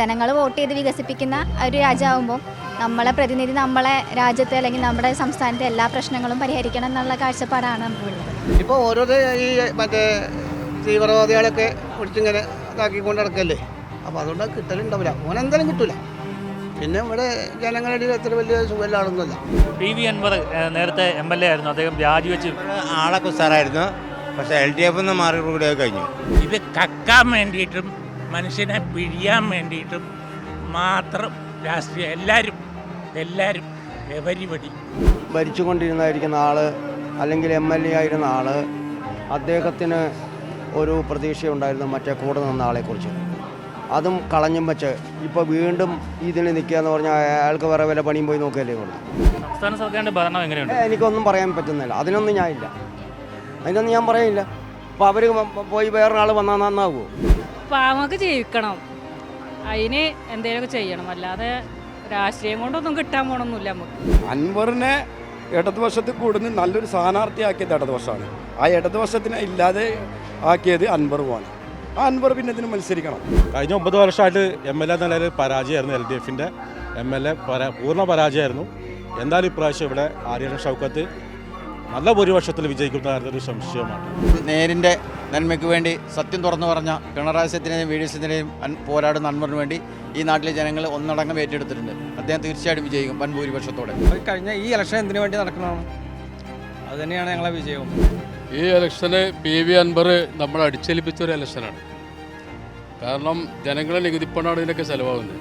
ജനങ്ങൾ വോട്ട് ചെയ്ത് വികസിപ്പിക്കുന്ന ഒരു രാജ്യമാകുമ്പോൾ നമ്മളെ പ്രതിനിധി നമ്മളെ രാജ്യത്തെ അല്ലെങ്കിൽ നമ്മുടെ സംസ്ഥാനത്തെ എല്ലാ പ്രശ്നങ്ങളും പരിഹരിക്കണം എന്നുള്ള കാഴ്ചപ്പാടാണ് നമുക്കുള്ളത് ഇപ്പോൾ ഓരോരോ ഈ മറ്റേ തീവ്രവാദികളൊക്കെ പിടിച്ചിങ്ങനെ ഇതാക്കിക്കൊണ്ട് നടക്കല്ലേ? അപ്പോൾ അതുകൊണ്ട് കിട്ടലുണ്ടാവില്ല. ഓനെന്തായാലും കിട്ടില്ല പിന്നെ ഇവിടെ ജനങ്ങളുടെ ഇടയിൽ അത്ര വലിയ സുഖമില്ലാണെന്നല്ല പി വി അൻവർ നേരത്തെ എം എൽ എ ആയിരുന്നു. അദ്ദേഹം രാജിവെച്ച് ആളൊക്കെ ഉസാറായിരുന്നു പക്ഷേ എൽ ഡി എഫ് നിന്ന് മാറി കൂടെ കഴിഞ്ഞു. ഇത് കക്കാൻ വേണ്ടിയിട്ടും മനുഷ്യനെ പിഴിയാൻ വേണ്ടിയിട്ടും മാത്രം രാഷ്ട്രീയം എല്ലാവരും എല്ലാവരും എവരിപടി ഭരിച്ചുകൊണ്ടിരുന്നായിരിക്കുന്ന ആൾ അല്ലെങ്കിൽ എം എൽ എ ആയിരുന്ന ആൾ അദ്ദേഹത്തിന് ഒരു പ്രതീക്ഷയുണ്ടായിരുന്നു മറ്റേ കൂടെ നിന്ന ആളെക്കുറിച്ച്. അതും കളഞ്ഞും വെച്ച് ഇപ്പോൾ വീണ്ടും ഇതിൽ നിൽക്കുക എന്ന് പറഞ്ഞാൽ അയാൾക്ക് വേറെ വില പണിയും പോയി നോക്കുകയല്ലേ ഉള്ളൂ. സംസ്ഥാന സർക്കാരിന്റെ ഭരണം എങ്ങനെയുണ്ട്? എനിക്കൊന്നും പറയാൻ പറ്റുന്നില്ല. അതിനൊന്നും ഞാനില്ല. അതിനൊന്നും ഞാൻ പറയില്ല. അപ്പോൾ അവർ പോയി വേറൊരാൾ വന്നാൽ നന്നാവുമോ പാവങ്ങൾക്ക് ജീവിക്കണം. അതിന് എന്തെങ്കിലുമൊക്കെ ചെയ്യണം. അല്ലാതെ രാഷ്ട്രീയം കൊണ്ടൊന്നും കിട്ടാൻ പോണൊന്നുമില്ല നമുക്ക്. അൻവറിനെ ഇടതുവശത്ത് കൂടുന്ന നല്ലൊരു സ്ഥാനാർത്ഥിയാക്കിയത് ഇടതുവശമാണ് ആ ഇടതുവശത്തിനെ ഇല്ലാതെ ആക്കിയത് അൻവറുമാണ് ആ അൻവർ പിന്നെ ഇതിന് മത്സരിക്കണം. കഴിഞ്ഞ ഒമ്പത് വർഷമായിട്ട് എം എൽ എ നിലയിൽ പരാജയമായിരുന്നു എൽ ഡി എഫിന്റെ എം എൽ എ പരാ പൂർണ പരാജയമായിരുന്നു. എന്തായാലും ഇപ്രാവശ്യം ഇവിടെ ആര്യൻ ഷൗക്കത്ത് നല്ല ഭൂരിപക്ഷത്തിൽ വിജയിക്കുന്ന കാര്യത്തിൽ ഒരു സംശയമാണ്. നേരിന്റെ നന്മയ്ക്ക് വേണ്ടി സത്യം തുറന്നു പറഞ്ഞ പിണറായി സത്യനെയും വി ഡി സത്യനെയും പോരാടുന്ന അൻവറിന് വേണ്ടി ഈ നാട്ടിലെ ജനങ്ങൾ ഒന്നടങ്കം ഏറ്റെടുത്തിട്ടുണ്ട്. അദ്ദേഹം തീർച്ചയായിട്ടും വിജയിക്കും വൻ ഭൂരിപക്ഷത്തോടെ കഴിഞ്ഞ ഈ ഇലക്ഷൻ എന്തിനു വേണ്ടി നടക്കണമെന്ന് അത് തന്നെയാണ് ഞങ്ങളെ വിജയവും. ഈ ഇലക്ഷന് പി വി അൻവർ നമ്മൾ അടിച്ചേൽപ്പിച്ച ഒരു ഇലക്ഷനാണ് കാരണം ജനങ്ങളെ നികുതിപ്പണാണ് ഇതിനൊക്കെ ചിലവാകുന്നത്.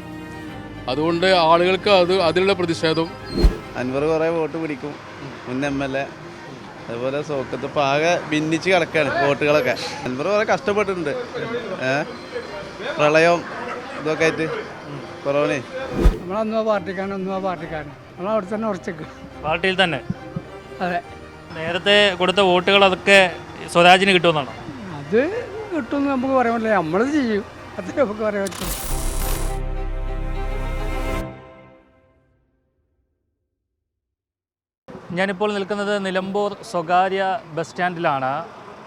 അതുകൊണ്ട് ആളുകൾക്ക് അത് അതിലുള്ള പ്രതിഷേധം. അൻവർ കുറേ വോട്ട് പിടിക്കും. മുൻ എം എൽ എ. അതുപോലെ സോക്കത്ത് ഇപ്പോൾ ആകെ ഭിന്നിച്ച് കിടക്കുകയാണ് വോട്ടുകളൊക്കെ അൻവർ വളരെ കഷ്ടപ്പെട്ടിട്ടുണ്ട്. ഏ? പ്രളയം ഇതൊക്കെ ആയിട്ട്. കൊറോണേ. നമ്മളൊന്നും ആ പാർട്ടിക്കാരൻ ഒന്നും ആ പാർട്ടിക്കാരൻ നമ്മൾ അവിടെ തന്നെ ഉറച്ചേക്ക്. പാർട്ടിയിൽ തന്നെ? അതെ. നേരത്തെ കൊടുത്ത വോട്ടുകൾ അതൊക്കെ സ്വരാജിന് കിട്ടുമെന്നാണ്? അത് കിട്ടുമെന്ന് നമുക്ക് പറയാൻ പറ്റില്ല. നമ്മളത് ചെയ്യും. അത്രേ നമുക്ക് പറയാൻ പറ്റും. ഞാനിപ്പോൾ നിൽക്കുന്നത് നിലമ്പൂർ സ്വകാര്യ ബസ് സ്റ്റാൻഡിലാണ്.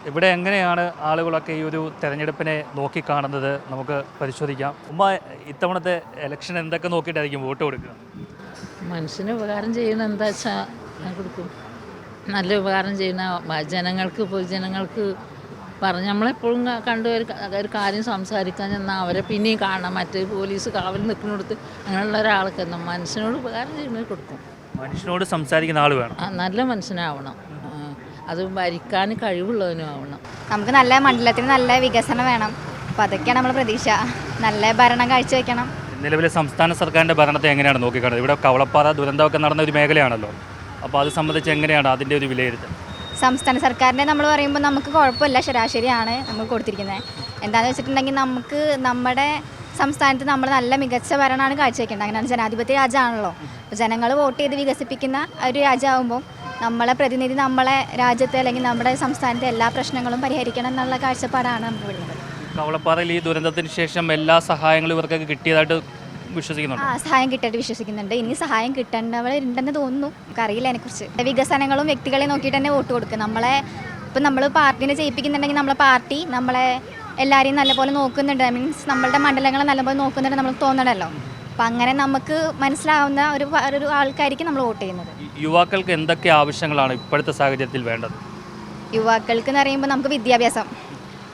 ഇവിടെ എങ്ങനെയാണ് ആളുകളൊക്കെ ഈ ഒരു തെരഞ്ഞെടുപ്പിനെ നോക്കിക്കാണുന്നത് നമുക്ക് പരിശോധിക്കാം. ഉമ്മ ഇത്തവണത്തെ ഇലക്ഷൻ എന്തൊക്കെ നോക്കിയിട്ടായിരിക്കും വോട്ട് കൊടുക്കുക? മനുഷ്യന് ഉപകാരം ചെയ്യുന്ന എന്താ വെച്ചാൽ കൊടുക്കും. നല്ല ഉപകാരം ചെയ്യുന്ന ജനങ്ങൾക്ക് പൊതുജനങ്ങൾക്ക് പറഞ്ഞ് നമ്മളെപ്പോഴും കണ്ട് ഒരു ഒരു കാര്യം സംസാരിക്കാൻ ചെന്നാൽ അവരെ പിന്നെയും കാണാം മറ്റേ പോലീസ് കാവൽ നിൽക്കുന്നിടത്ത് അങ്ങനെയുള്ള ഒരാൾക്ക് മനുഷ്യനോട് ഉപകാരം ചെയ്യുന്നത് കൊടുക്കും. മനുഷ്യനോട് സംസാരിക്കുന്ന ആൾ വേണം. ആ, നല്ല മനുഷ്യനാവണം. അത് ഭരിക്കാൻ കഴിവുള്ളവനും ആവണം. നമുക്ക് നല്ല മണ്ഡലത്തിന് നല്ല വികസനം വേണം. അപ്പൊ അതൊക്കെയാണ് നമ്മൾ പ്രതീക്ഷ. നല്ല ഭരണം കാഴ്ചവെക്കണം. നിലവിലെ സംസ്ഥാന സർക്കാരിന്റെ ഭരണത്തെ എങ്ങനെയാണ് നോക്കിക്കാണുന്നത്? ഇവിടെ കവളപ്പാറ ദുരന്തമൊക്കെ നടന്ന ഒരു മേഖലയാണല്ലോ. അപ്പോൾ അത് സംബന്ധിച്ച് എങ്ങനെയാണ് അതിന്റെ ഒരു വിലയിരുത്തൽ? സംസ്ഥാന സർക്കാരിന്റെ നമ്മൾ പറയുമ്പോൾ നമുക്ക് കുഴപ്പമില്ല. ശരാശരിയാണ് നമ്മൾ കൊടുത്തിരിക്കുന്നത് എന്താണെന്ന് വെച്ചിട്ടുണ്ടെങ്കിൽ നമുക്ക് നമ്മുടെ സംസ്ഥാനത്ത് നമ്മൾ നല്ല മികച്ച ഭരണമാണ് കാഴ്ചവെക്കേണ്ടത്. അങ്ങനെയാണ് ജനാധിപത്യ രാജ്യമാണല്ലോ. അപ്പോൾ ജനങ്ങൾ വോട്ട് ചെയ്ത് വികസിപ്പിക്കുന്ന ഒരു രാജ്യമാകുമ്പോൾ നമ്മളെ പ്രതിനിധി നമ്മളെ രാജ്യത്തെ അല്ലെങ്കിൽ നമ്മുടെ സംസ്ഥാനത്തെ എല്ലാ പ്രശ്നങ്ങളും പരിഹരിക്കണം എന്നുള്ള കാഴ്ചപ്പാടാണ് നമുക്ക് വേണ്ടത് കവളപ്പാറയിൽ ഈ ദുരന്തത്തിന് ശേഷം എല്ലാ സഹായങ്ങളും ഇവർക്കൊക്കെ കിട്ടിയതായിട്ട് വിശ്വസിക്കുന്നുണ്ട്? ആ സഹായം കിട്ടിയിട്ട് വിശ്വസിക്കുന്നുണ്ട്. ഇനി സഹായം കിട്ടേണ്ടവരുണ്ടെന്ന് തോന്നുന്നു. നമുക്കറിയില്ല അതിനെക്കുറിച്ച്. വികസനങ്ങളും വ്യക്തികളെ നോക്കിയിട്ട് തന്നെ വോട്ട് കൊടുക്കുക. നമ്മളെ ഇപ്പം നമ്മൾ പാർട്ടീനെ ജയിപ്പിക്കുന്നുണ്ടെങ്കിൽ നമ്മളെ പാർട്ടി നമ്മളെ എല്ലാവരെയും നല്ലപോലെ നോക്കുന്നുണ്ട്. മീൻസ് നമ്മളുടെ മണ്ഡലങ്ങളെ നല്ലപോലെ നോക്കുന്നുണ്ട് നമ്മൾ തോന്നണമല്ലോ അപ്പം അങ്ങനെ നമുക്ക് മനസ്സിലാവുന്ന ഒരു ഒരു ആൾക്കാർക്ക് നമ്മൾ വോട്ട് ചെയ്യുന്നത്. യുവാക്കൾക്ക് എന്തൊക്കെ ആവശ്യങ്ങളാണ് ഇപ്പോഴത്തെ സാഹചര്യത്തിൽ വേണ്ടത്? യുവാക്കൾക്ക് എന്ന് പറയുമ്പോൾ നമുക്ക് വിദ്യാഭ്യാസം.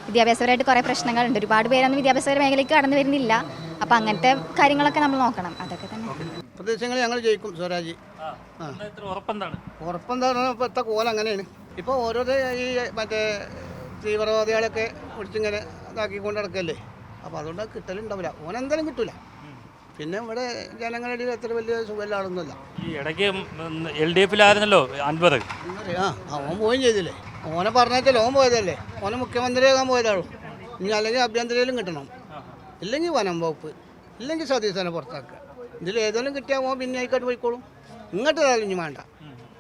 വിദ്യാഭ്യാസപരമായിട്ട് കുറേ പ്രശ്നങ്ങളുണ്ട്. ഒരുപാട് പേരൊന്നും വിദ്യാഭ്യാസപര മേഖലയ്ക്ക് കടന്നു വരുന്നില്ല. അപ്പം അങ്ങനത്തെ കാര്യങ്ങളൊക്കെ നമ്മൾ നോക്കണം. അതൊക്കെ തന്നെ. പ്രദേശങ്ങൾ ഞങ്ങൾ ജയിക്കും സ്വരാജ്. ഉറപ്പെന്താണ്? ഉറപ്പെന്താണ് ഇപ്പോഴത്തെ കോലം അങ്ങനെയാണ് ഇപ്പോൾ ഓരോരോ ഈ മറ്റേ തീവ്രവാദികളൊക്കെ പിടിച്ചിങ്ങനെ ഇതാക്കിക്കൊണ്ട് നടക്കല്ലേ? അപ്പോൾ അതുകൊണ്ട് കിട്ടലുണ്ടാവില്ല. ഓനെന്തായാലും കിട്ടില്ല പിന്നെ ഇവിടെ ജനങ്ങളുടെ അത്ര വലിയ സുഖമുള്ള ആളൊന്നുമില്ല ഈ ഇടയ്ക്ക് എൽ ഡി എഫിലായിരുന്നല്ലോ അൻപത് ആ ഓൻ പോവുകയും ചെയ്തില്ലേ? ഓനെ പറഞ്ഞാൽ ഓൻ പോയതല്ലേ? ഓനെ മുഖ്യമന്ത്രിയാകാൻ പോയതാണോ? ഇനി അല്ലെങ്കിൽ ആഭ്യന്തരയിലും കിട്ടണം. ഇല്ലെങ്കിൽ വനം വകുപ്പ് ഇല്ലെങ്കിൽ സതീശനെ പുറത്താക്കുക. ഇതിൽ ഏതെങ്കിലും കിട്ടിയാൽ ഓൻ പിന്നെ ആയിക്കോട്ട് പോയിക്കോളും. ഇങ്ങോട്ട് ഏതായാലും ഇനി വേണ്ട.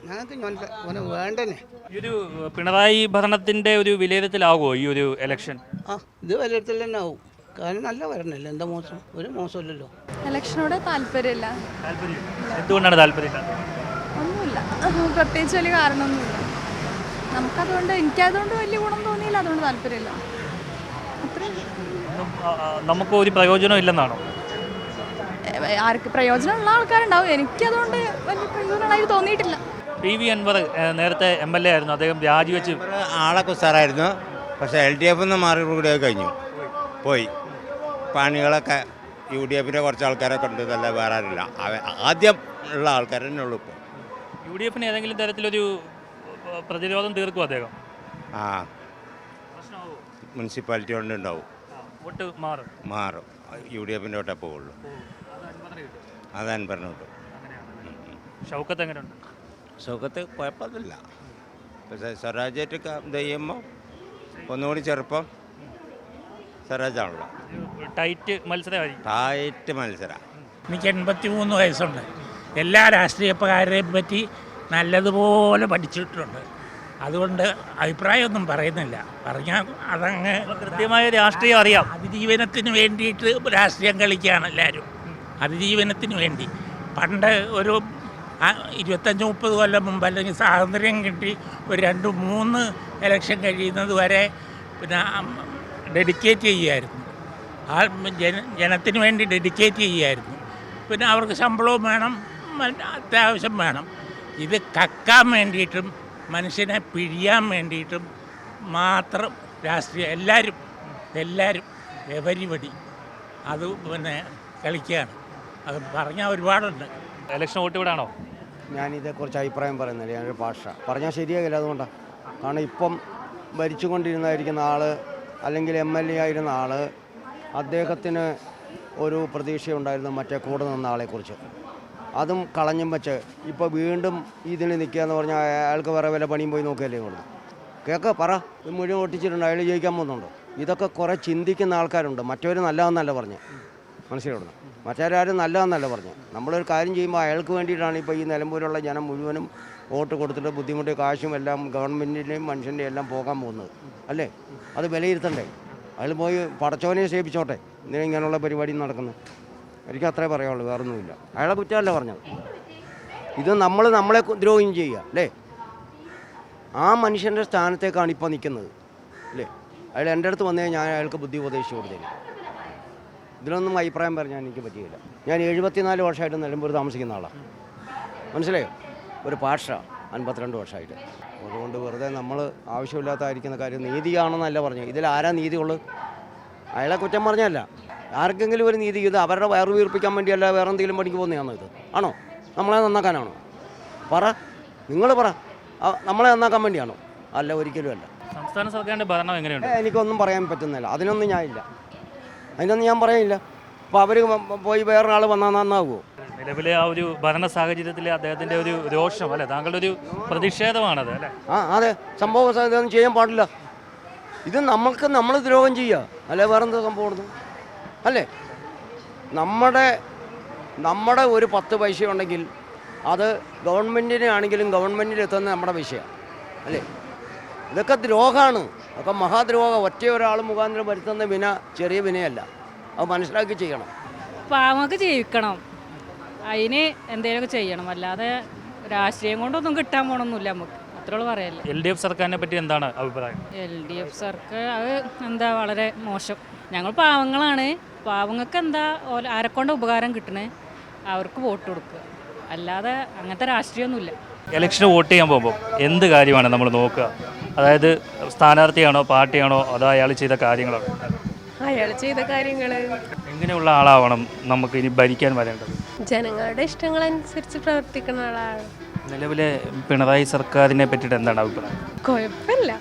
ഞങ്ങൾക്ക് ഓനെ വേണ്ടനെ. ഈ ഒരു പിണറായി ഭരണത്തിന്റെ ഒരു വിലയിരുത്തലാകുമോ ഈ ഒരു ഇലക്ഷൻ ആ ഇത് വിലയിരുത്തൽ തന്നെ ആവും. കാരണം നല്ല വരണല്ലേ എന്താ മോശം? ഒരു മോശമില്ലല്ലോ. ഇലക്ഷനോട് താല്പര്യമില്ല. താല്പര്യം എന്തുകൊണ്ടാണ് താല്പര്യം? ഒന്നുമില്ല. പ്രത്യേകിച്ച് വലിയ കാരണമൊന്നുമില്ല. നമുക്കതുകൊണ്ട് എനിക്കതുകൊണ്ട് വലിയ ഗുണം തോന്നിയില്ല. അതുകൊണ്ട് താല്പര്യമില്ല. നമുക്ക് ഒരു പ്രയോജനം ഇല്ലെന്നാണോ? ആർക്ക് പ്രയോജനമുള്ള ആൾക്കാരുണ്ടാവും. എനിക്കതുകൊണ്ട് വലിയ പ്രയോജനമുള്ളതായി തോന്നിയിട്ടില്ല. പി വി അൻവർ നേരത്തെ എം എൽ എ ആയിരുന്നു. അദ്ദേഹം രാജിവെച്ച് ആളൊക്കെ ഉസാറായിരുന്നു പക്ഷേ എൽ ഡി എഫ് നിന്ന് മാറി കൂടെ കഴിഞ്ഞു. പോയി. പണികളൊക്കെ യു ഡി എഫിന്റെ കുറച്ച് ആൾക്കാരൊക്കെ ഉണ്ട് എന്നല്ല വേറെ ആരില്ല ആദ്യം ഉള്ള ആൾക്കാർ തന്നെ ഉള്ളൂ ഇപ്പോൾ യു ഡി എഫിന് ഏതെങ്കിലും തരത്തിലൊരു പ്രതിരോധം തീർക്കും അദ്ദേഹം? ആ. മുനിസിപ്പാലിറ്റി കൊണ്ട് ഉണ്ടാവും. വോട്ട് മാറും. മാറും. യു ഡി എഫിന്റെ തൊട്ടേ പോവുള്ളൂ. അതാണ് പറഞ്ഞു ഷൗക്കത്ത് എങ്ങനെയുണ്ട് സുഖത്ത് കുഴപ്പമൊന്നുമില്ല. പക്ഷേ സ്വരാജായിട്ടൊക്കെ ഇത് ചെയ്യുമ്പോൾ ഒന്നുകൂടി ചെറുപ്പം സ്വരാജാണല്ലോ. ടൈറ്റ് മത്സരമായിരിക്കും ടൈറ്റ് മത്സരം. എനിക്ക് എൺപത്തി മൂന്ന് വയസ്സുണ്ട്. എല്ലാ രാഷ്ട്രീയക്കാരെയും പറ്റി നല്ലതുപോലെ പഠിച്ചിട്ടുണ്ട്. അതുകൊണ്ട് അഭിപ്രായമൊന്നും പറയുന്നില്ല. പറഞ്ഞാൽ അതങ്ങ് കൃത്യമായ രാഷ്ട്രീയം അറിയാം. അതിജീവനത്തിന് വേണ്ടിയിട്ട് രാഷ്ട്രീയം കളിക്കുകയാണ് എല്ലാവരും. അതിജീവനത്തിന് വേണ്ടി. പണ്ട് ഒരു ഇരുപത്തഞ്ച് മുപ്പത് കൊല്ലം മുമ്പ് അല്ലെങ്കിൽ സ്വാതന്ത്ര്യം കിട്ടി ഒരു രണ്ട് മൂന്ന് ഇലക്ഷൻ കഴിയുന്നത് വരെ പിന്നെ ഡെഡിക്കേറ്റ് ചെയ്യുമായിരുന്നു ആ ജന ജനത്തിന് വേണ്ടി ഡെഡിക്കേറ്റ് ചെയ്യുമായിരുന്നു പിന്നെ അവർക്ക് ശമ്പളവും വേണം അത്യാവശ്യം വേണം. ഇത് കക്കാൻ വേണ്ടിയിട്ടും മനുഷ്യനെ പിഴിയാൻ വേണ്ടിയിട്ടും മാത്രം രാഷ്ട്രീയം എല്ലാവരും എല്ലാവരും എവരിപടി അത് പിന്നെ കളിക്കുകയാണ്. അത് പറഞ്ഞാൽ ഒരുപാടുണ്ട്. ഇലക്ഷൻ വോട്ട് ഇവിടെ ആണോ ഞാനിതേക്കുറിച്ച് അഭിപ്രായം പറയുന്നില്ല. ഞാനൊരു ഭാഷ. പറഞ്ഞാൽ ശരിയാകില്ല അതുകൊണ്ടാണ് കാരണം ഇപ്പം ഭരിച്ചുകൊണ്ടിരുന്നായിരിക്കുന്ന ആൾ അല്ലെങ്കിൽ എം എൽ എ ആയിരുന്ന ആൾ അദ്ദേഹത്തിന് ഒരു പ്രതീക്ഷയുണ്ടായിരുന്നു മറ്റേ കൂടെ നിന്ന ആളെക്കുറിച്ച്. അതും കളഞ്ഞും വെച്ച് ഇപ്പോൾ വീണ്ടും ഇതിന് നിൽക്കുക എന്ന് പറഞ്ഞാൽ അയാൾക്ക് വേറെ വല്ല പണിയും പോയി നോക്കുകയല്ലേ വേണ്ടത് കേൾക്ക പറ. മുഴുവൻ ഒട്ടിച്ചിട്ടുണ്ട്. അയാൾ ജയിക്കാൻ പോകുന്നുണ്ടോ? ഇതൊക്കെ കുറേ ചിന്തിക്കുന്ന ആൾക്കാരുണ്ട്. മറ്റവർ നല്ലതെന്നല്ല പറഞ്ഞ്. മനസ്സിലാവുന്നു മറ്റാരും നല്ലതെന്നല്ല പറഞ്ഞു നമ്മളൊരു കാര്യം ചെയ്യുമ്പോൾ അയാൾക്ക് വേണ്ടിയിട്ടാണ് ഇപ്പോൾ ഈ നിലമ്പൂരുള്ള ജനം മുഴുവനും വോട്ട് കൊടുത്തിട്ട് ബുദ്ധിമുട്ട് കാശും എല്ലാം ഗവൺമെന്റിന്റെയും മനുഷ്യന്റെയും എല്ലാം പോകാൻ പോകുന്നത്. അല്ലേ? അത് വിലയിരുത്തണ്ടേ? അയാൾ പോയി പടച്ചോനെ സേവിച്ചോട്ടെ. ഇന്നലെ ഇങ്ങനെയുള്ള പരിപാടി നടക്കുന്നു. എനിക്ക് അത്രേ പറയാനുള്ളൂ വേറൊന്നുമില്ല. അയാളെ കുറ്റമല്ല പറഞ്ഞത്. ഇത് നമ്മൾ നമ്മളെ ദ്രോഹം ചെയ്യുക അല്ലേ? ആ മനുഷ്യന്റെ സ്ഥാനത്തേക്കാണ് ഇപ്പോൾ നിൽക്കുന്നത് അല്ലേ? അയാൾ എന്റെ അടുത്ത് വന്നേ ഞാൻ അയാൾക്ക് ബുദ്ധി ഉപദേശിച്ചു കൊടുത്തേനെ ഇതിലൊന്നും അഭിപ്രായം പറഞ്ഞാൽ എനിക്ക് പറ്റിയില്ല. ഞാൻ എഴുപത്തിനാല് വർഷമായിട്ട് നിലമ്പൂർ താമസിക്കുന്ന ആളാണ് മനസ്സിലായോ? ഒരു പാഷ അൻപത്തിരണ്ട് വർഷമായിട്ട്. അതുകൊണ്ട് വെറുതെ നമ്മൾ ആവശ്യമില്ലാത്തായിരിക്കുന്ന കാര്യം നീതിയാണെന്നല്ല പറഞ്ഞു ഇതിൽ ആരാ നീതി ഉള്ളത് അയാളെ കുറ്റം പറഞ്ഞല്ല ആർക്കെങ്കിലും ഒരു നീതി ഇത് അവരുടെ വയറ് വീർപ്പിക്കാൻ വേണ്ടിയല്ല വേറെ എന്തെങ്കിലും പണിക്ക് പോകുന്നതാണോ ഇത്? ആണോ? നമ്മളെ നന്നാക്കാനാണോ? പറ. നിങ്ങൾ പറ. നമ്മളെ നന്നാക്കാൻ വേണ്ടിയാണോ? അല്ല ഒരിക്കലും അല്ല. സംസ്ഥാന സർക്കാരിന്റെ ഭരണം എങ്ങനെയുണ്ട്? ഏ, എനിക്കൊന്നും പറയാൻ പറ്റുന്നില്ല. അതിനൊന്നും ഞാനില്ല അതിനൊന്നും ഞാൻ പറയുന്നില്ല. അപ്പോൾ അവർ പോയി വേറൊരാൾ വന്നാൽ നന്നാവുമോ നിലവിലെ ആ ഒരു ഭരണ സാഹചര്യത്തിൽ അദ്ദേഹത്തിന്റെ ഒരു രോഷം അല്ലേ? താങ്കളുടെ ഒരു പ്രതിഷേധമാണത് അല്ലേ? ആ അതെ. സംഭവ ഇതൊന്നും ചെയ്യാൻ പാടില്ല. ഇത് നമ്മൾക്ക് നമ്മൾ ദ്രോഹം ചെയ്യുക അല്ലെ? വേറെന്താ സംഭവം അല്ലേ? നമ്മുടെ നമ്മുടെ ഒരു പത്ത് പൈസ ഉണ്ടെങ്കിൽ അത് ഗവൺമെന്റിനെ ആണെങ്കിലും ഗവൺമെന്റിൽ എത്തുന്ന നമ്മുടെ വിഷയമാണ് അല്ലേ? ഇതൊക്കെ ദ്രോഹമാണ് അതൊക്കെ മഹാദ്രോഹം. ഒറ്റ ഒരാൾ മുഖാന്തരം വരുത്തുന്ന വിന ചെറിയ വിനയല്ല. അത് മനസ്സിലാക്കി ചെയ്യണം. പാവങ്ങൾക്ക് ജീവിക്കണം. അതിന് എന്തെങ്കിലുമൊക്കെ ചെയ്യണം. അല്ലാതെ രാഷ്ട്രീയം കൊണ്ടൊന്നും കിട്ടാൻ പോകണമെന്നില്ല നമുക്ക്. അത്രയുള്ളൂ പറയല്ല എൽ ഡി എഫ് സർക്കാരിനെ പറ്റി എന്താണ് അഭിപ്രായം? എൽ ഡി എഫ് സർക്കാർ അത് എന്താ വളരെ മോശം. ഞങ്ങൾ പാവങ്ങളാണ്. പാവങ്ങൾക്ക് എന്താ ആരെക്കൊണ്ട് ഉപകാരം കിട്ടണേ? അവർക്ക് വോട്ട് കൊടുക്കുക. അല്ലാതെ അങ്ങനത്തെ രാഷ്ട്രീയമൊന്നുമില്ല. ഇലക്ഷന് വോട്ട് ചെയ്യാൻ പോകുമ്പോൾ എന്ത് കാര്യമാണ് നമ്മൾ നോക്കുക? അതായത് സ്ഥാനാർത്ഥിയാണോ പാർട്ടിയാണോ അതോ അയാൾ ചെയ്ത കാര്യങ്ങളോ അയാൾ ചെയ്ത കാര്യങ്ങൾ എങ്ങനെയുള്ള ആളാവണം നമുക്ക് ഇനി ഭരിക്കാൻ വരേണ്ടത്? ജനങ്ങളുടെ ഇഷ്ടങ്ങളനുസരിച്ച് പ്രവർത്തിക്കുന്ന ആളാണ്. നിലവിലെ പിണറായി സർക്കാരിനെ പറ്റിയിട്ട് എന്താണ് അഭിപ്രായം? കുഴപ്പമില്ല.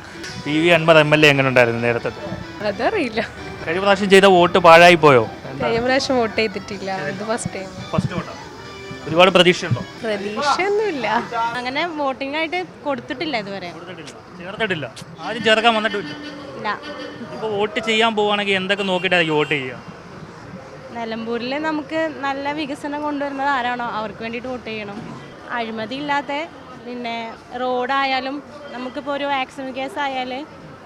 പി വി അൻപത് എം എൽ എ എങ്ങനെ ഉണ്ടായിരുന്നു നേരത്തെ? അതറിയില്ല. കഴിഞ്ഞ പ്രാവശ്യം ചെയ്ത വോട്ട് പാഴായി പോയോ? കഴിഞ്ഞ പ്രാവശ്യം വോട്ട് ചെയ്തിട്ടില്ല. ഇത് ഫസ്റ്റ് ടൈം ഫസ്റ്റ് വോട്ടാണ് ഒരുപാട് പ്രതീക്ഷയുണ്ടോ? പ്രതീക്ഷയൊന്നുമില്ല. അങ്ങനെ വോട്ടിംഗ് ആയിട്ട് കൊടുത്തിട്ടില്ല ഇതുവരെ. ചേർത്തിട്ടില്ല. ആരും ചേർക്കാൻ വന്നിട്ടില്ല ഇപ്പോൾ വോട്ട് ചെയ്യാൻ പോവാണെങ്കിൽ എന്തൊക്കെ നോക്കിയിട്ടായിരിക്കും വോട്ട് ചെയ്യുക? നിലമ്പൂരിൽ നമുക്ക് നല്ല വികസനം കൊണ്ടുവരുന്നത് ആരാണോ? അവർക്ക് വേണ്ടിയിട്ട് വോട്ട് ചെയ്യണം. അഴിമതി ഇല്ലാത്ത പിന്നെ റോഡായാലും നമുക്കിപ്പോൾ ഒരു ആക്സിഡന്റ് കേസ് ആയാൽ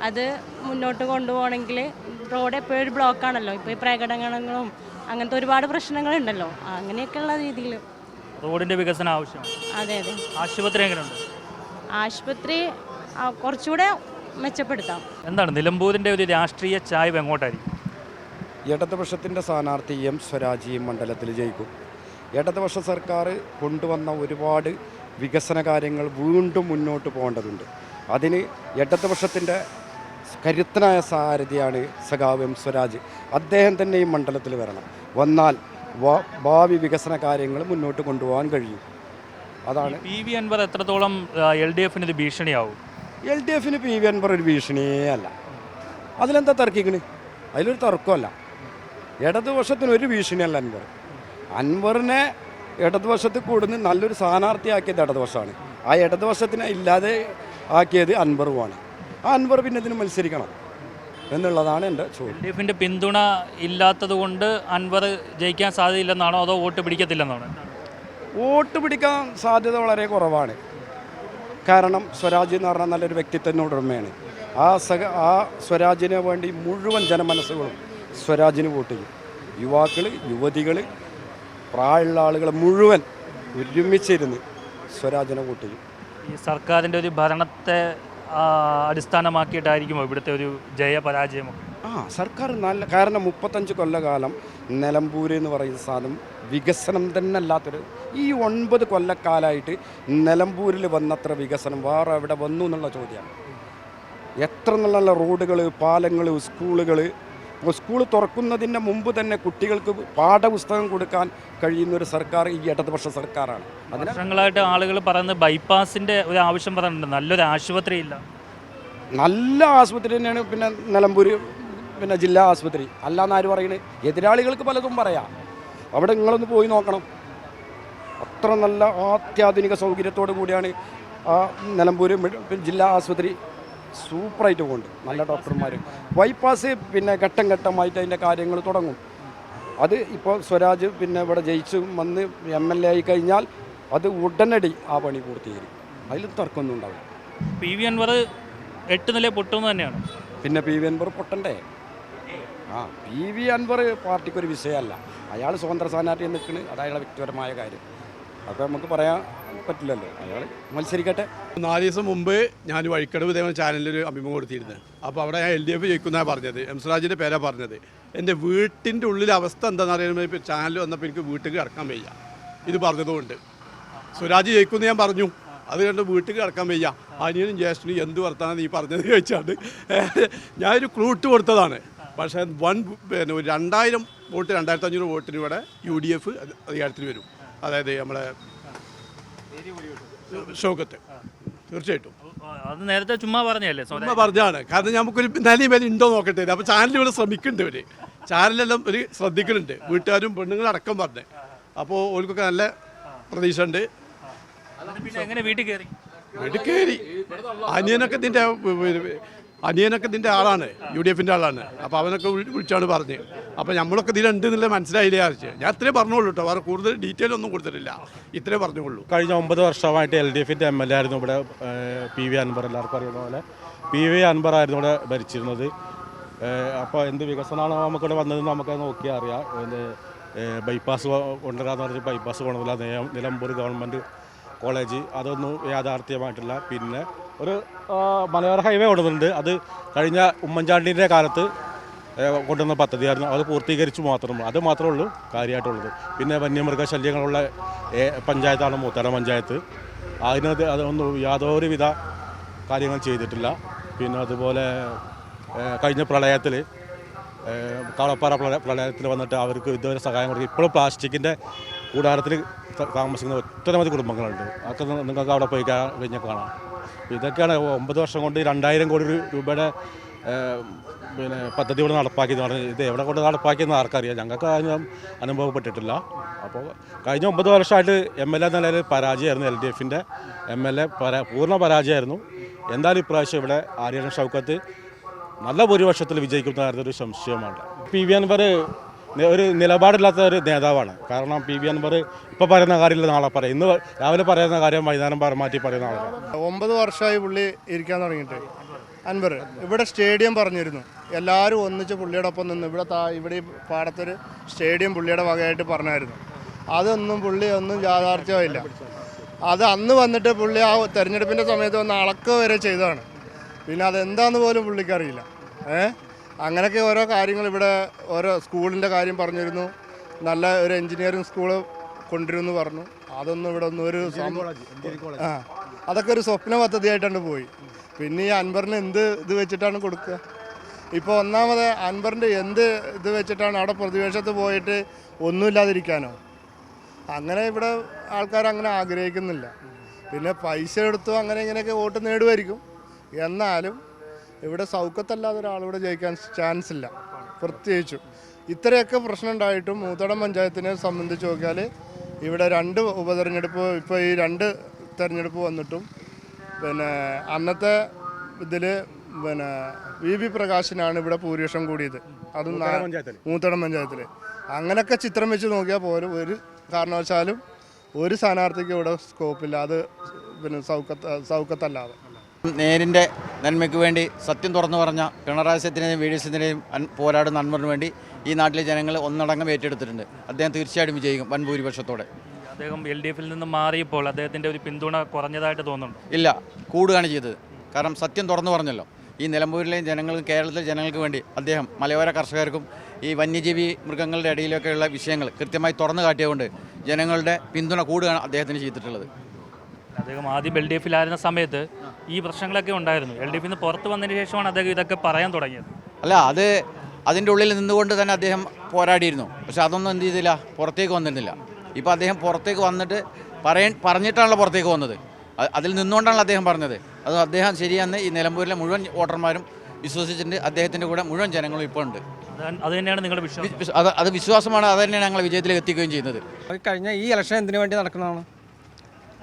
അത് മുന്നോട്ട് കൊണ്ടുപോകണമെങ്കിൽ റോഡ് എപ്പോഴും ബ്ലോക്കാണല്ലോ ഇപ്പോൾ ഈ പ്രകടനങ്ങളും അങ്ങനത്തെ ഒരുപാട് പ്രശ്നങ്ങളുണ്ടല്ലോ. അങ്ങനെയൊക്കെയുള്ള രീതിയിൽ റോഡിന്റെ വികസനം ആവശ്യമാണ് അതെ അതെ. ആശുപത്രി എങ്ങനെയുണ്ട്? ആശുപത്രി ആ, കുറച്ചുകൂടെ മെച്ചപ്പെടുത്താം. എന്താണ് നിലമ്പൂരിന്റെ ഒരു രാഷ്ട്രീയ ചായ്വ് എങ്ങോട്ടായിരിക്കും? ഇടതുപക്ഷത്തിന്റെ സ്ഥാനാർത്ഥി എം സ്വരാജ് ഈ മണ്ഡലത്തിൽ ജയിക്കും. ഇടതുപക്ഷ സർക്കാർ കൊണ്ടുവന്ന ഒരുപാട് വികസന കാര്യങ്ങൾ വീണ്ടും മുന്നോട്ട് പോകേണ്ടതുണ്ട്. അതിന് ഇടതുപക്ഷത്തിന്റെ കരുത്തനായ സാരഥിയാണ് സഖാവ് എം സ്വരാജ്. അദ്ദേഹം തന്നെ ഈ മണ്ഡലത്തിൽ വരണം. വന്നാൽ ഭാവി വികസന കാര്യങ്ങൾ മുന്നോട്ട് കൊണ്ടുപോകാൻ കഴിയും. അതാണ്. പി വി അൻവർ എത്രത്തോളം എൽ ഡി എഫിന് ഇത് ഭീഷണിയാവും? എൽ ഡി എഫിന് പി വി അൻവർ ഒരു ഭീഷണിയേ അല്ല അതിലെന്താ തർക്കിക്കണ്? അതിലൊരു തർക്കമല്ല. ഇടതുപക്ഷത്തിന് ഒരു ഭീഷണിയല്ല അൻവർ. അൻവറിനെ ഇടതുവശത്ത് കൂടുന്ന നല്ലൊരു സ്ഥാനാർത്ഥിയാക്കിയത് ഇടതുപക്ഷമാണ് ആ ഇടതുപക്ഷത്തിനെ ഇല്ലാതെ ആക്കിയത് അൻവറുമാണ്. ആ അൻവർ പിന്നെ ഇതിന് മത്സരിക്കണം. എന്നുള്ളതാണ് എന്റെ എൽ ചോദ്യം ഡി എഫിന്റെ പിന്തുണ ഇല്ലാത്തത് കൊണ്ട് അൻവർ ജയിക്കാൻ സാധ്യതയില്ലെന്നാണോ അതോ വോട്ട് പിടിക്കത്തില്ലെന്നാണോ? വോട്ട് പിടിക്കാൻ സാധ്യത വളരെ കുറവാണ്. കാരണം സ്വരാജ് എന്ന് പറഞ്ഞാൽ നല്ലൊരു വ്യക്തിത്വത്തിനോട് ഉടമയാണ്. ആ സഹ ആ സ്വരാജിന് വേണ്ടി മുഴുവൻ ജനമനസ്സുകളും സ്വരാജിന് വോട്ട് ചെയ്യും. യുവാക്കൾ യുവതികൾ പ്രായമുള്ള ആളുകൾ മുഴുവൻ ഒരുമിച്ചിരുന്ന് സ്വരാജിനെ വോട്ട് ചെയ്യും. ഈ സർക്കാരിന്റെ ഒരു ഭരണത്തെ അടിസ്ഥാനമാക്കിയിട്ടായിരിക്കുമോ ഇവിടുത്തെ ഒരു ജയപരാജയമോ ആ സർക്കാർ നല്ല കാരണം മുപ്പത്തഞ്ച് കൊല്ലകാലം നിലമ്പൂര് എന്ന് പറയുന്ന സാധനം വികസനം തന്നെ അല്ലാത്തൊരു ഈ ഒൻപത് കൊല്ലക്കാലമായിട്ട് നിലമ്പൂരിൽ വന്നത്ര വികസനം വേറെ എവിടെ വന്നു എന്നുള്ള ചോദ്യമാണ്. എത്ര നല്ല റോഡുകൾ പാലങ്ങൾ സ്കൂളുകൾ സ്കൂൾ തുറക്കുന്നതിന് മുമ്പ് തന്നെ കുട്ടികൾക്ക് പാഠപുസ്തകം കൊടുക്കാൻ കഴിയുന്ന ഒരു സർക്കാർ ഈ ഇടതുപക്ഷ സർക്കാരാണ്. വർഷങ്ങളായിട്ട് ആളുകൾ പറയുന്നത് ബൈപ്പാസിന്റെ ഒരു ആവശ്യം പറയുന്നുണ്ട് നല്ലൊരു ആശുപത്രി ഇല്ല. നല്ല ആശുപത്രി തന്നെയാണ് പിന്നെ നിലമ്പൂർ പിന്നെ ജില്ലാ ആശുപത്രി. അല്ലാന്ന് ആര് പറയുന്നത് എതിരാളികൾക്ക് പലതും പറയാം. അവിടെ നിങ്ങളൊന്ന് പോയി നോക്കണം. അത്ര നല്ല അത്യാധുനിക സൗകര്യത്തോടു കൂടിയാണ് ആ നിലമ്പൂർ ജില്ലാ ആശുപത്രി സൂപ്പറായിട്ട് പോകുന്നുണ്ട് നല്ല ഡോക്ടർമാർ ബൈപ്പാസ് പിന്നെ ഘട്ടം ഘട്ടമായിട്ട് അതിന്റെ കാര്യങ്ങൾ തുടങ്ങും. അത് ഇപ്പോൾ സ്വരാജ് പിന്നെ ഇവിടെ ജയിച്ചു വന്ന് എം എൽ എ ആയി കഴിഞ്ഞാൽ അത് ഉടനടി ആ പണി പൂർത്തീകരിക്കും. അതിൽ തർക്കമൊന്നും ഉണ്ടാവില്ല. പി വി അൻവർ എട്ട് നില പൊട്ടുമെന്ന് തന്നെയാണ്. പിന്നെ പി വി അൻവർ പൊട്ടണ്ടേ? ആ പി വി അൻവർ പാർട്ടിക്കൊരു വിഷയമല്ല. അയാൾ സ്വതന്ത്ര സ്ഥാനാർത്ഥി നിൽക്കുന്നത് അത് അയാളുടെ വ്യക്തിപരമായ കാര്യം. അപ്പോൾ നമുക്ക് പറയാൻ പറ്റില്ലല്ലോ. അയാൾ മത്സരിക്കട്ടെ. നാല് ദിവസം മുമ്പ് ഞാൻ വഴിക്കടവ് ദേവൻ ചാനലിൽ ഒരു അഭിമുഖം കൊടുത്തിരുന്നത് അപ്പോൾ അവിടെ ഞാൻ എൽ ഡി എഫ് ജയിക്കുന്നതാണ് പറഞ്ഞത്. എം സ്വരാജിന്റെ പേരാണ് പറഞ്ഞത്. എന്റെ വീട്ടിന്റെ ഉള്ളിലെ അവസ്ഥ എന്താണെന്ന് അറിയാൻ ഇപ്പോൾ ചാനൽ വന്നപ്പോൾ എനിക്ക് വീട്ടിൽ കിടക്കാൻ വയ്യ. ഇത് പറഞ്ഞതുകൊണ്ട്. സുരാജ് ജയിക്കുമെന്ന് ഞാൻ പറഞ്ഞു. അത് കണ്ട് വീട്ടിൽ കിടക്കാൻ വയ്യ. അനിയനും ജ്യേഷ്ഠനും എന്ത് വർത്താനം നീ പറഞ്ഞത് ചോദിച്ചാണ്ട് ഞാനൊരു ക്ലൂ ഇട്ട് കൊടുത്തതാണ്. പക്ഷേ വൺ പിന്നെ ഒരു രണ്ടായിരം വോട്ട് രണ്ടായിരത്തി അഞ്ഞൂറ് വോട്ടിന് ഇവിടെ യു ഡി എഫ് അധികാരത്തിൽ വരും. അതായത് നമ്മളെ ഷോക്കത്ത് തീർച്ചയായിട്ടും. അത് നേരത്തെ ചുമ്മാ പറഞ്ഞല്ലേ ചുമ്മാ പറഞ്ഞാണ് കാരണം നമുക്കൊരു നിലയും വില ഉണ്ടോ നോക്കട്ടെ. അപ്പോൾ ചാനൽ ഇവിടെ ശ്രമിക്കുന്നുണ്ട് ഇവർ. ചാനലെല്ലാം ഒരു ശ്രദ്ധിക്കുന്നുണ്ട്. വീട്ടുകാരും പെണ്ണുങ്ങളും അടക്കം പറഞ്ഞ്. അപ്പോൾ ഓർക്കൊക്കെ നല്ല പ്രതീക്ഷ ഉണ്ട് എങ്ങനെ വീട്ടിൽ കയറി? വീട്ടിൽ കയറി. അനിയനൊക്കെ ഇതിന്റെ അനിയനൊക്കെ ഇതിന്റെ ആളാണ് യു ഡി എഫിന്റെ ആളാണ്. അപ്പോൾ അവനൊക്കെ വിളി- വിളിച്ചാണ് പറഞ്ഞ്. അപ്പോൾ നമ്മളൊക്കെ ഇതിലുണ്ട് എന്നുള്ള മനസ്സിലായില്ലേ ആർച്ച് ഞാൻ ഇത്രേ പറഞ്ഞോളൂ കേട്ടോ വേറെ കൂടുതൽ ഡീറ്റെയിൽ ഒന്നും കൊടുത്തിട്ടില്ല. ഇത്രേ പറഞ്ഞോളൂ കഴിഞ്ഞ ഒമ്പത് വർഷമായിട്ട് എൽ ഡി എഫിന്റെ എം എൽ എ ആയിരുന്നു ഇവിടെ പി വി അൻവർ എല്ലാവർക്കും അറിയുന്ന പോലെ. പി വി അൻവർ ആയിരുന്നു ഇവിടെ ഭരിച്ചിരുന്നത്. അപ്പോൾ എന്ത് വികസനമാണ് നമുക്കിവിടെ വന്നതെന്ന് നമുക്ക് നോക്കിയാൽ അറിയാം. ബൈപ്പാസ് കൊണ്ടുവരാന്ന് പറഞ്ഞ് ബൈപ്പാസ് കൊണ്ടുവരില്ല നിലമ്പൂർ ഗവൺമെന്റ് കോളേജ് അതൊന്നും യാഥാർത്ഥ്യമായിട്ടില്ല. പിന്നെ ഒരു മലയോര ഹൈവേ കൊണ്ടുവന്നിട്ടുണ്ട് അത് കഴിഞ്ഞ ഉമ്മൻചാണ്ടിന്റെ കാലത്ത് കൊണ്ടുവന്ന പദ്ധതിയായിരുന്നു. അത് പൂർത്തീകരിച്ചു മാത്രം അത് മാത്രമേ ഉള്ളൂ കാര്യമായിട്ടുള്ളത്. പിന്നെ വന്യമൃഗശല്യങ്ങളുള്ള പഞ്ചായത്താണ് മൂത്തല പഞ്ചായത്ത്. അതിന് അതൊന്നും യാതൊരുവിധ കാര്യങ്ങൾ ചെയ്തിട്ടില്ല. പിന്നെ അതുപോലെ കഴിഞ്ഞ പ്രളയത്തിൽ കളപ്പാറ പ്രളയ പ്രളയത്തിൽ വന്നിട്ട് അവർക്ക് ഇതുവരെ സഹായം കൊടുക്കും ഇപ്പോഴും പ്ലാസ്റ്റിക്കിന്റെ കൂടാരത്തിൽ താമസിക്കുന്ന ഒട്ടനവധി കുടുംബങ്ങളുണ്ട്. അതൊക്കെ നിങ്ങൾക്ക് അവിടെ പോയി കഴിഞ്ഞാൽ കാണാം. ഇതൊക്കെയാണ് ഒമ്പത് വർഷം കൊണ്ട് രണ്ടായിരം കോടി രൂപയുടെ പിന്നെ പദ്ധതി ഇവിടെ പറഞ്ഞാൽ ഇത് എവിടെ കൊണ്ട് നടപ്പാക്കിയെന്ന് ആർക്കറിയാം. ഞങ്ങൾക്ക് അതിനും അനുഭവപ്പെട്ടിട്ടില്ല. അപ്പോൾ കഴിഞ്ഞ ഒമ്പത് വർഷമായിട്ട് എം എൽ എ നിലയിൽ പരാജയമായിരുന്നു എൽ ഡി എഫിന്റെ. എം എൽ എ പരാ പൂർണ പരാജയമായിരുന്നു. എന്തായാലും ഇപ്രാവശ്യം ഇവിടെ ആര്യൻ ഷൗക്കത്ത് നല്ല ഭൂരിപക്ഷത്തിൽ വിജയിക്കുന്നതായിരുന്നൊരു സംശയമാണ്. പി വി അൻവർ ഒരു നിലപാടില്ലാത്ത ഒരു നേതാവാണ്. കാരണം പി ബി അൻവർ ഇപ്പോൾ പറയുന്ന കാര്യമില്ല നാളെ പറയും. ഇന്ന് രാവിലെ പറയുന്ന കാര്യം വൈകുന്നേരം മാറ്റി പറയുന്ന ആളാണ്. ഒമ്പത് വർഷമായി പുള്ളി ഇരിക്കാൻ തുടങ്ങിയിട്ട്. അൻവർ ഇവിടെ സ്റ്റേഡിയം പറഞ്ഞിരുന്നു. എല്ലാവരും ഒന്നിച്ച് പുള്ളിയുടെ ഒപ്പം നിന്ന് ഇവിടെ താ ഇവിടെ പാടത്തൊരു സ്റ്റേഡിയം പുള്ളിയുടെ വകയായിട്ട് പറഞ്ഞായിരുന്നു. അതൊന്നും പുള്ളി ഒന്നും യാഥാർത്ഥ്യമായില്ല. അത് അന്ന് വന്നിട്ട് പുള്ളി ആ തെരഞ്ഞെടുപ്പിന്റെ സമയത്ത് വന്ന് അളക്ക് വരെ ചെയ്തതാണ്. പിന്നെ അതെന്താണെന്ന് പോലും പുള്ളിക്കറിയില്ല. ഏ? അങ്ങനെയൊക്കെ ഓരോ കാര്യങ്ങൾ ഇവിടെ ഓരോ സ്കൂളിന്റെ കാര്യം പറഞ്ഞിരുന്നു. നല്ല ഒരു എഞ്ചിനീയറിംഗ് സ്കൂൾ കൊണ്ടുവരുമെന്ന് പറഞ്ഞു. അതൊന്നും ഇവിടെ ഒന്നും ഒരു ആ അതൊക്കെ ഒരു സ്വപ്ന പദ്ധതിയായിട്ടാണ് പോയി. പിന്നെ ഈ അൻബറിന് എന്ത് ഇത് വെച്ചിട്ടാണ് കൊടുക്കുക? ഇപ്പോൾ ഒന്നാമത് അൻബറിന്റെ എന്ത് ഇത് വെച്ചിട്ടാണ് അവിടെ പ്രതിപക്ഷത്ത് പോയിട്ട് ഒന്നുമില്ലാതിരിക്കാനോ അങ്ങനെ ഇവിടെ ആൾക്കാർ അങ്ങനെ ആഗ്രഹിക്കുന്നില്ല. പിന്നെ പൈസ എടുത്തു അങ്ങനെ ഇങ്ങനെയൊക്കെ വോട്ട് നേടുമായിരിക്കും. എന്നാലും ഇവിടെ സൗഖ്യത്തല്ലാതെ ഒരാളിവിടെ ജയിക്കാൻ ചാൻസ് ഇല്ല. പ്രത്യേകിച്ചും. ഇത്രയൊക്കെ പ്രശ്നം ഉണ്ടായിട്ടും മൂത്തടം പഞ്ചായത്തിനെ സംബന്ധിച്ച് നോക്കിയാൽ ഇവിടെ രണ്ട് ഉപതെരഞ്ഞെടുപ്പ് ഇപ്പോൾ ഈ രണ്ട് തെരഞ്ഞെടുപ്പ് വന്നിട്ടും പിന്നെ അന്നത്തെ ഇതിൽ പിന്നെ വി വി പ്രകാശിനാണ് ഇവിടെ ഭൂരിപക്ഷം കൂടിയത്. അത്? മൂത്തടം പഞ്ചായത്തിൽ അങ്ങനെയൊക്കെ ചിത്രം വെച്ച് നോക്കിയാൽ പോലും ഒരു കാരണവശാലും ഒരു സ്ഥാനാർത്ഥിക്ക് ഇവിടെ സ്കോപ്പില്ല അത് പിന്നെ സൗഖ്യ സൗക്കത്തല്ലാതെ. നേരിന്റെ നന്മയ്ക്ക് വേണ്ടി സത്യം തുറന്നു പറഞ്ഞ പിണറായി സത്യനെയും വി ഡി സത്യനെയും പോരാടുന്ന അൻവറിന് വേണ്ടി ഈ നാട്ടിലെ ജനങ്ങൾ ഒന്നടങ്കം ഏറ്റെടുത്തിട്ടുണ്ട്. അദ്ദേഹം തീർച്ചയായിട്ടും വിജയിക്കും വൻ ഭൂരിപക്ഷത്തോടെ അദ്ദേഹം എൽ ഡി എഫിൽ നിന്ന് മാറിയപ്പോൾ അദ്ദേഹത്തിന്റെ ഒരു പിന്തുണ കുറഞ്ഞതായിട്ട് തോന്നുന്നു ഇല്ല കൂടുകയാണ് ചെയ്തത്. കാരണം സത്യം തുറന്നു പറഞ്ഞല്ലോ. ഈ നിലമ്പൂരിലെയും ജനങ്ങൾക്കും കേരളത്തിലെ ജനങ്ങൾക്ക് വേണ്ടി അദ്ദേഹം മലയോര കർഷകർക്കും ഈ വന്യജീവി മൃഗങ്ങളുടെ ഇടയിലൊക്കെയുള്ള വിഷയങ്ങൾ കൃത്യമായി തുറന്നു കാട്ടിയതുകൊണ്ട് ജനങ്ങളുടെ പിന്തുണ കൂടുകയാണ് അദ്ദേഹത്തിന് ചെയ്തിട്ടുള്ളത്. അദ്ദേഹം ആദ്യം എൽ ഡി എഫിലായിരുന്ന സമയത്ത് ഈ പ്രശ്നങ്ങളൊക്കെ ഉണ്ടായിരുന്നു. എൽ ഡി എഫിൽ നിന്ന് പുറത്ത് വന്നതിന് ശേഷമാണ് അദ്ദേഹം ഇതൊക്കെ പറയാൻ തുടങ്ങിയത്. അല്ല അത് അതിന്റെ ഉള്ളിൽ നിന്നുകൊണ്ട് തന്നെ അദ്ദേഹം പോരാടിയിരുന്നു. പക്ഷെ അതൊന്നും എന്ത് ചെയ്തില്ല പുറത്തേക്ക് വന്നിരുന്നില്ല. ഇപ്പോൾ അദ്ദേഹം പുറത്തേക്ക് വന്നിട്ട് പറയ പറഞ്ഞിട്ടാണല്ലോ പുറത്തേക്ക് വന്നത്. അതിൽ നിന്നുകൊണ്ടാണല്ലോ അദ്ദേഹം പറഞ്ഞത്. അത് അദ്ദേഹം ശരിയെന്ന് ഈ നിലമ്പൂരിലെ മുഴുവൻ വോട്ടർമാരും വിശ്വസിച്ചിട്ടുണ്ട്. അദ്ദേഹത്തിന്റെ കൂടെ മുഴുവൻ ജനങ്ങളും ഇപ്പോൾ ഉണ്ട്. അത് അത് തന്നെയാണ് നിങ്ങളുടെ വിശ്വാസം. അത് അത് വിശ്വാസമാണ്. അത് തന്നെയാണ് ഞങ്ങളെ വിജയത്തിലേക്ക് എത്തിക്കുകയും ചെയ്യുന്നത്. കഴിഞ്ഞ ഈ ഇലക്ഷൻ എന്തിനു വേണ്ടി നടക്കുന്നതാണ്?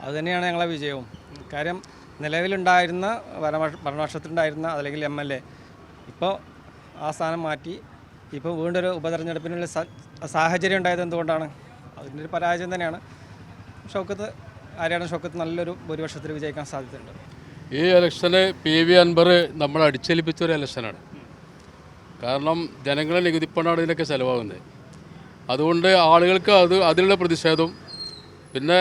അത് തന്നെയാണ് ഞങ്ങളെ വിജയവും. കാര്യം നിലവിലുണ്ടായിരുന്ന ഭരണപക്ഷ ഭരണപക്ഷത്തിലുണ്ടായിരുന്ന അല്ലെങ്കിൽ എം എൽ എ ഇപ്പോൾ ആ സ്ഥാനം മാറ്റി ഇപ്പോൾ വീണ്ടൊരു ഉപതെരഞ്ഞെടുപ്പിനുള്ള സാഹചര്യം ഉണ്ടായത് എന്തുകൊണ്ടാണ്? അതിന്റെ ഒരു പരാജയം തന്നെയാണ്. ഷൗക്കത്ത് ആരെയാണ് ഷൗക്കത്ത് നല്ലൊരു ഭൂരിപക്ഷത്തിൽ വിജയിക്കാൻ സാധ്യതയുണ്ട്? ഈ ഇലക്ഷന് പി വി അൻബർ നമ്മൾ അടിച്ചേൽപ്പിച്ച ഒരു ഇലക്ഷനാണ്. കാരണം ജനങ്ങളെ നികുതിപ്പണമാണ് ഇതിനൊക്കെ ചിലവാകുന്നത്. അതുകൊണ്ട് ആളുകൾക്ക് അത് അതിലുള്ള പ്രതിഷേധം പിന്നെ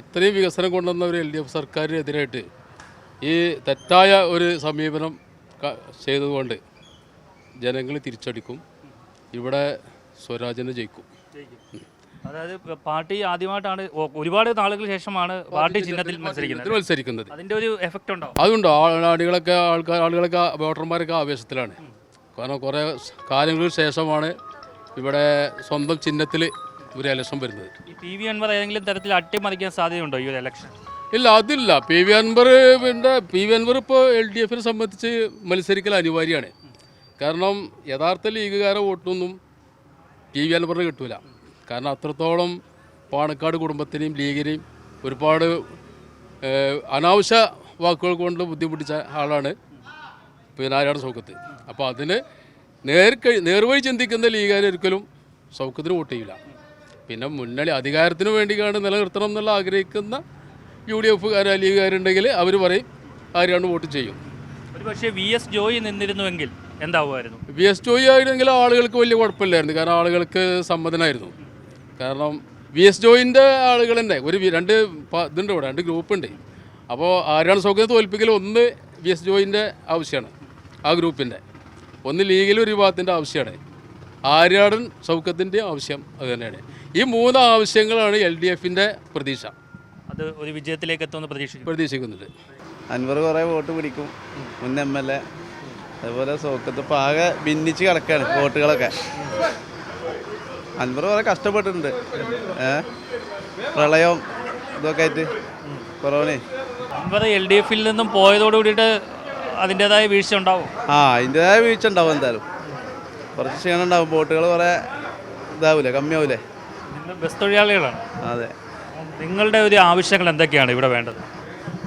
ഇത്രയും വികസനം കൊണ്ടുവന്ന ഒരു എൽ ഡി എഫ് സർക്കാരിനെതിരായിട്ട് ഈ തെറ്റായ ഒരു സമീപനം ചെയ്തതുകൊണ്ട് ജനങ്ങൾ തിരിച്ചടിക്കും. ഇവിടെ സ്വരാജിന് ജയിക്കും. അതായത് പാർട്ടി ആദ്യമായിട്ടാണ് ഒരുപാട് നാളുകൾക്ക് ശേഷമാണ് പാർട്ടി ചിഹ്നത്തിൽ മത്സരിക്കുന്നത്. മത്സരിക്കുന്നത്. അതിന്റെ ഒരു എഫക്റ്റ് ഉണ്ടോ? അതുണ്ടോ. ആളുകളൊക്കെ ആൾക്കാർ ആളുകളൊക്കെ വോട്ടർമാരൊക്കെ ആവേശത്തിലാണ്. കാരണം കുറേ കാലങ്ങൾക്ക് ശേഷമാണ് ഇവിടെ സ്വന്തം ചിഹ്നത്തിൽ ഒരു ഇലക്ഷൻ വരുന്നത്. പി വി അൻവർ ഏതെങ്കിലും തരത്തിൽ അട്ടിമറിക്കാൻ സാധ്യതയുണ്ടോ ഈ ഒരു ഇലക്ഷൻ ഇല്ല അതില്ല. പി വി അൻവർ വേണ്ട പി വി അൻവർ ഇപ്പോൾ എൽ ഡി എഫിനെ സംബന്ധിച്ച് മത്സരിക്കൽ അനിവാര്യമാണ്. കാരണം യഥാർത്ഥ ലീഗുകാരെ വോട്ടൊന്നും പി വി അൻവറിന് കിട്ടൂല. കാരണം അത്രത്തോളം പാണക്കാട് കുടുംബത്തിനെയും ലീഗിനെയും ഒരുപാട് അനാവശ്യ വാക്കുകൾ കൊണ്ട് ബുദ്ധിമുട്ടിച്ച ആളാണ് പിന്നെ ആരാണ് സൗഖ്യത്ത് അപ്പോൾ അതിന് നേർക്കഴി നേർവഴി ചിന്തിക്കുന്ന ലീഗുകാരൊരിക്കലും സൗഖ്യത്തിന് വോട്ട് ചെയ്യില്ല പിന്നെ മുന്നണി അധികാരത്തിന് വേണ്ടിയാണ് നിലനിർത്തണം എന്നുള്ള ആഗ്രഹിക്കുന്ന യു ഡി എഫുകാർ ലീഗുകാരുണ്ടെങ്കിൽ അവർ പറയും ആരാണ് വോട്ട് ചെയ്യും. പക്ഷേ വി എസ് ജോയി നിന്നിരുന്നുവെങ്കിൽ എന്താവുമായിരുന്നു? വി എസ് ജോയി ആയിരുന്നെങ്കിൽ ആളുകൾക്ക് വലിയ കുഴപ്പമില്ലായിരുന്നു. കാരണം ആളുകൾക്ക് സമ്മതനായിരുന്നു. കാരണം വി എസ് ജോയിന്റെ ആളുകൾ തന്നെ ഒരു രണ്ട് ഇതുണ്ട് ഇവിടെ രണ്ട് ഗ്രൂപ്പ് ഉണ്ട് അപ്പോൾ ആരാണ് സൗകര്യം തോൽപ്പിക്കൽ ഒന്ന് വി എസ് ജോയിന്റെ ആവശ്യമാണ് ആ ഗ്രൂപ്പിന്റെ. ഒന്ന് ലീഗിൽ ഒരു വിഭാഗത്തിന്റെ ആവശ്യമാണ്. ആര്യാടൻ സൗഖ്യത്തിന്റെ ആവശ്യം അത് തന്നെയാണ്. ഈ മൂന്ന് ആവശ്യങ്ങളാണ് എൽ ഡി എഫിന്റെ പ്രതീക്ഷ. അത് ഒരു വിജയത്തിലേക്ക് എത്തുമെന്ന് പ്രതീക്ഷിക്കും പ്രതീക്ഷിക്കുന്നുണ്ട്. അൻവർ കുറേ വോട്ട് പിടിക്കും. മുൻ എം എൽ എ അതുപോലെ സോക്കത്ത് ഇപ്പോൾ ആകെ ഭിന്നിച്ച് കിടക്കുകയാണ് വോട്ടുകളൊക്കെ. അൻവർ കുറേ കഷ്ടപ്പെട്ടിട്ടുണ്ട്. ഏ? പ്രളയം ഇതൊക്കെ ആയിട്ട്. കൊറോണേ. അൻവർ എൽ ഡി എഫിൽ നിന്നും പോയതോട് കൂടിയിട്ട് അതിന്റെതായ വീഴ്ച ഉണ്ടാവും. ആ അതിന്റെതായ വീഴ്ച ഉണ്ടാവും എന്തായാലും. കുറച്ച് ക്ഷീണം ഉണ്ടാവും. വോട്ടുകൾ കുറേ ഇതാവൂലേ കമ്മിയാവൂലേ? ബസ് തൊഴിലാളികളാണ്. അതെ. നിങ്ങളുടെ ഒരു ആവശ്യങ്ങൾ എന്തൊക്കെയാണ് ഇവിടെ വേണ്ടത്?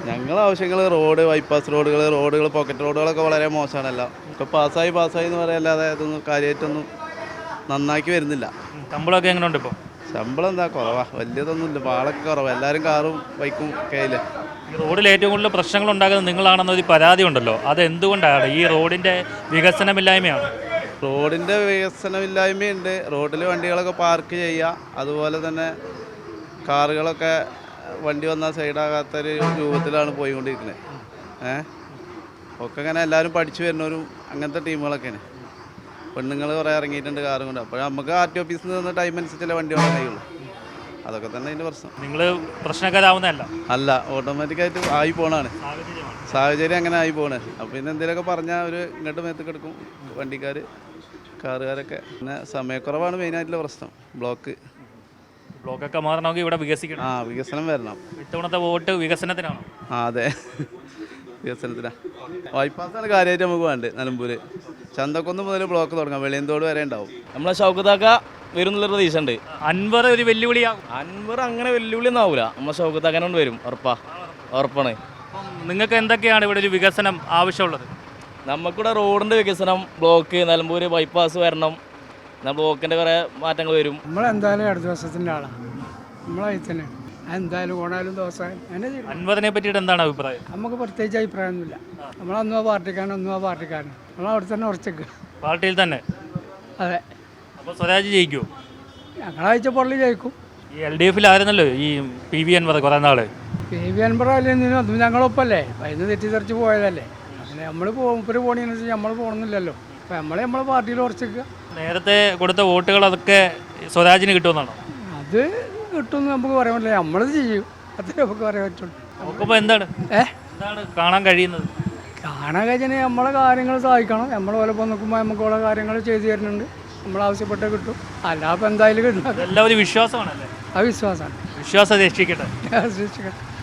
ഞങ്ങളെ ആവശ്യങ്ങൾ റോഡ് ബൈപ്പാസ് റോഡുകൾ റോഡുകൾ പോക്കറ്റ് റോഡുകളൊക്കെ വളരെ മോശമാണല്ലോ. ഇപ്പോൾ പാസ്സായി പാസ്സായി എന്ന് പറയല്ലാതെ ഇതൊന്നും കാര്യമായിട്ടൊന്നും നന്നാക്കി വരുന്നില്ല. ശമ്പളമൊക്കെ എങ്ങനെയുണ്ട് ഇപ്പോൾ ശമ്പളം എന്താ കുറവാ? വലിയതൊന്നുമില്ല പാളൊക്കെ കുറവാ. എല്ലാവരും കാറും ബൈക്കും കയ്യിൽ ഈ റോഡിൽ ഏറ്റവും കൂടുതൽ പ്രശ്നങ്ങൾ ഉണ്ടാകുന്നത് നിങ്ങളാണെന്നൊരു പരാതി ഉണ്ടല്ലോ. അത് എന്തുകൊണ്ടാണ് ഈ റോഡിന്റെ വികസനമില്ലായ്മയാണ്. റോഡിന്റെ വികസനമില്ലായ്മയുണ്ട്. റോഡിൽ വണ്ടികളൊക്കെ പാർക്ക് ചെയ്യുക. അതുപോലെ തന്നെ കാറുകളൊക്കെ വണ്ടി വന്നാൽ സൈഡാകാത്തൊരു രൂപത്തിലാണ് പോയിക്കൊണ്ടിരിക്കുന്നത്. ഏ? ഒക്കെ ഇങ്ങനെ എല്ലാവരും പഠിച്ചു വരുന്നവരും അങ്ങനത്തെ ടീമുകളൊക്കെയാണ്. പെണ്ണുങ്ങൾ കുറേ ഇറങ്ങിയിട്ടുണ്ട് കാറും കൊണ്ട്. അപ്പോൾ നമുക്ക് ആർ ടി ഓഫീസിൽ നിന്ന് ടൈം അനുസരിച്ചല്ലേ വണ്ടി ഓടാൻ കഴിയുള്ളൂ അതൊക്കെ തന്നെ അതിന്റെ പ്രശ്നം. നിങ്ങൾ പ്രശ്നക്കാരാവുന്നതല്ല അല്ല ഓട്ടോമാറ്റിക്കായിട്ട് ആയി പോണാണ് സാഹചര്യം അങ്ങനെ ആയി പോണ്. അപ്പോൾ പിന്നെ എന്തെങ്കിലുമൊക്കെ പറഞ്ഞാൽ ഒരു ഇങ്ങോട്ട് മേത്ത് കിടക്കും വണ്ടിക്കാർ കാറുകാരൊക്കെ. പിന്നെ സമയക്കുറവാണ് മെയിൻ ആയിട്ടുള്ള പ്രശ്നം ബ്ലോക്ക് ബ്ലോക്കൊക്കെ മാറണമെങ്കിൽ ഇവിടെ വികസിക്കണം. ആ വികസനം വരണം. ഇത്തവണത്തെ വോട്ട് വികസനത്തിനാണ്? ആ അതെ. വികസനത്തിനാ. ബൈപ്പാസാണ് കാര്യമായിട്ട് നമുക്ക് വേണ്ടത് നിലമ്പൂര്. ചന്തക്കുന്ന് മുതൽ ബ്ലോക്ക് തുടങ്ങാം. വെളിയന്തോട് വരെ ഉണ്ടാവും. നമ്മളെ ഷൗക്കത്താക്ക വരുന്നുള്ള പ്രതീക്ഷ ഉണ്ട് അൻവർ ഒരു വെല്ലുവിളി അൻവർ അങ്ങനെ വെല്ലുവിളി ഒന്നും ആവൂല. നമ്മളെ ഷൗക്കത്താക്കനോട് വരും. ഉറപ്പാ. ഉറപ്പാണ്. നിങ്ങൾക്ക് എന്തൊക്കെയാണ് ഇവിടെ ഒരു വികസനം ആവശ്യമുള്ളത്? നമുക്കിവിടെ റോഡിന്റെ വികസനം ബ്ലോക്ക് നിലമ്പൂര് ബൈപ്പാസ് വരണം. എന്നാൽ ബ്ലോക്കിന്റെ കുറേ മാറ്റങ്ങൾ വരും. നമ്മളെന്തായാലും അടുത്ത ദിവസത്തിന്റെ ആളാണ് നമ്മളായി തന്നെ. എന്തായാലും ഓണാലും ദോശ അങ്ങനെ ചെയ്യും അൻവറിനെ പറ്റിയിട്ട് എന്താണ് അഭിപ്രായം? നമുക്ക് പ്രത്യേകിച്ച് അഭിപ്രായമൊന്നുമില്ല. നമ്മളൊന്നും ആ പാർട്ടിക്കാരൻ ഒന്നും ആ പാർട്ടിക്കാരൻ നമ്മൾ അവിടെ തന്നെ ഉറച്ചേക്ക്. പാർട്ടിയിൽ തന്നെ? അതെ. അപ്പോൾ സ്വരാജ് ജയിക്കുമോ ഞങ്ങളാഴ്ച പള്ളി ജയിക്കും. ഈ എൽ ഡി എഫിലായിരുന്നല്ലോ ഈ പി വി അൻവർ കുറേ നാൾ പി വി അൻപറ അല്ലെങ്കിൽ അതും ഞങ്ങളൊപ്പല്ലേ? അതിന് തെറ്റിദ്ധരിച്ച് പോയതല്ലേ. അങ്ങനെ നമ്മൾ മൂപ്പര് പോകണമെന്ന് നമ്മൾ പോകണമെന്നില്ലല്ലോ അപ്പം നമ്മൾ നമ്മളെ പാർട്ടിയിൽ ഉറച്ചേക്കുക നേരത്തെ കൊടുത്ത വോട്ടുകൾ അതൊക്കെ സ്വരാജിന് കിട്ടുമെന്നാണോ? അത് കിട്ടുമെന്ന് നമുക്ക് പറയാൻ പറ്റില്ല. നമ്മളത് ചെയ്യും. അത്രേ നമുക്ക് പറയാൻ പറ്റുള്ളൂ. എന്താണ്? എന്താണ് കാണാൻ കഴിയുന്നത്? കാണാൻ കഴിഞ്ഞാൽ നമ്മളെ കാര്യങ്ങൾ സഹായിക്കണം. നമ്മൾ പോലെ നോക്കുമ്പോൾ നമുക്ക് ഓരോ കാര്യങ്ങൾ ചെയ്തു തരുന്നുണ്ട്. നമ്മൾ ആവശ്യപ്പെട്ട കിട്ടും. അല്ലാതെ എന്തായാലും കിട്ടും എല്ലാവരും വിശ്വാസമാണല്ലേ? ആ വിശ്വാസമാണ്. വിശ്വാസം രക്ഷിക്കട്ടെ രക്ഷിക്കട്ടെ